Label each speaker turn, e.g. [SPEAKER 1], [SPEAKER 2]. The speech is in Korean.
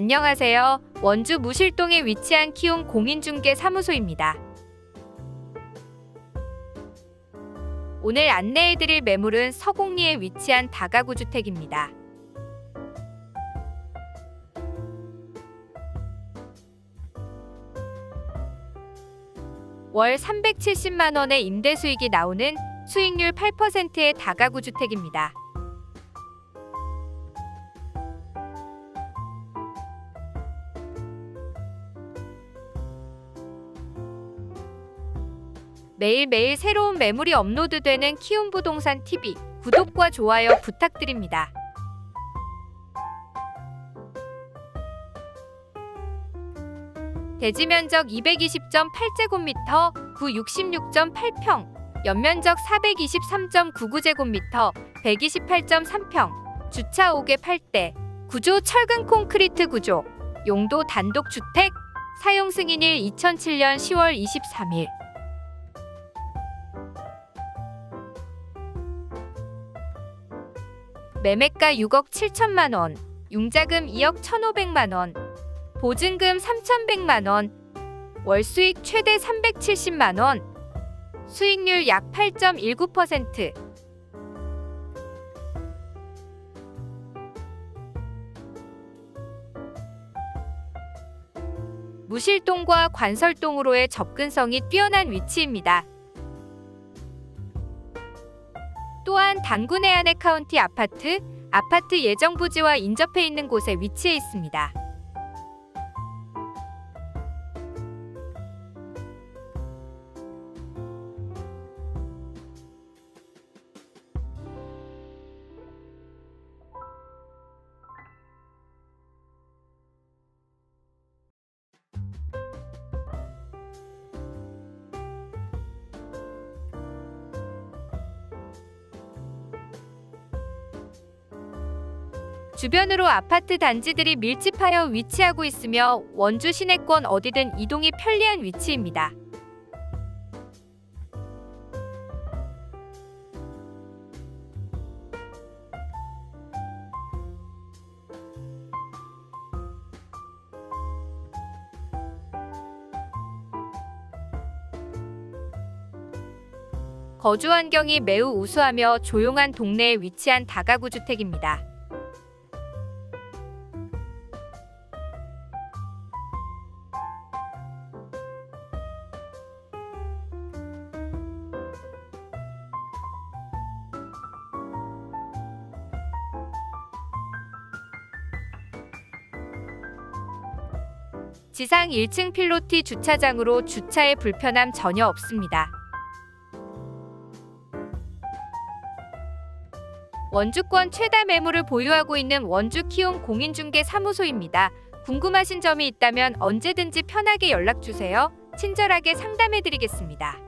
[SPEAKER 1] 안녕하세요. 원주 무실동에 위치한 키움 공인중개 사무소입니다. 오늘 안내해드릴 매물은 서곡리에 위치한 다가구 주택입니다. 월 370만 원의 임대 수익이 나오는 수익률 8%의 다가구 주택입니다. 매일매일 새로운 매물이 업로드되는 키움 부동산 TV 구독과 좋아요 부탁드립니다. 대지 면적 220.8제곱미터, 구 66.8평, 연면적 423.99제곱미터, 128.3평, 주차 5개 8대, 구조 철근 콘크리트 구조, 용도 단독 주택, 사용 승인일 2007년 10월 23일. 매매가 6억 7천만 원, 융자금 2억 1,500만 원, 보증금 3,100만 원, 월 수익 최대 370만 원, 수익률 약 8.19%. 무실동과 관설동으로의 접근성이 뛰어난 위치입니다. 또한 단군 해안의 카운티 아파트, 아파트 예정 부지와 인접해 있는 곳에 위치해 있습니다. 주변으로 아파트 단지들이 밀집하여 위치하고 있으며 원주 시내권 어디든 이동이 편리한 위치입니다. 거주 환경이 매우 우수하며 조용한 동네에 위치한 다가구 주택입니다. 지상 1층 필로티 주차장으로 주차에 불편함 전혀 없습니다. 원주권 최다 매물을 보유하고 있는 원주 키움 공인중개 사무소입니다. 궁금하신 점이 있다면 언제든지 편하게 연락 주세요. 친절하게 상담해 드리겠습니다.